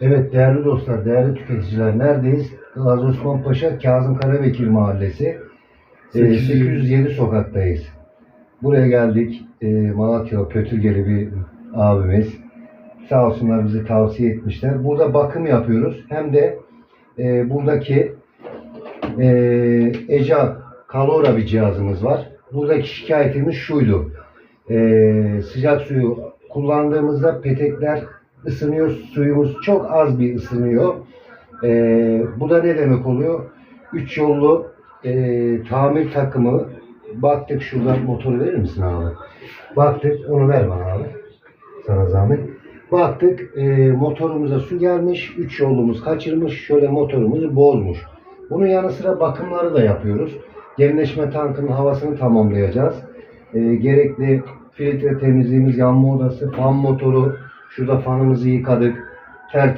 Evet değerli dostlar, değerli tüketiciler neredeyiz? Gazi Osman Paşa Kazım Karabekir Mahallesi. Ee, 807 sokaktayız. Buraya geldik. Ee, Malatya Pötürgeli bir abimiz. Sağ olsunlar bizi tavsiye etmişler. Burada bakım yapıyoruz. Hem de e, buradaki e, ECA Kalora bir cihazımız var. Buradaki şikayetimiz şuydu. E, sıcak suyu kullandığımızda petekler ısınıyor. Suyumuz çok az bir ısınıyor. E, bu da ne demek oluyor? Üç yollu e, tamir takımı baktık şuradan motoru verir misin abi? Baktık onu ver bana abi. Sana zahmet. Baktık e, motorumuza su gelmiş. Üç yollumuz kaçırmış. Şöyle motorumuzu bozmuş. Bunun yanı sıra bakımları da yapıyoruz. Genleşme tankının havasını tamamlayacağız. E, gerekli filtre temizliğimiz, yanma odası, fan motoru. Şurada fanımızı yıkadık. Ter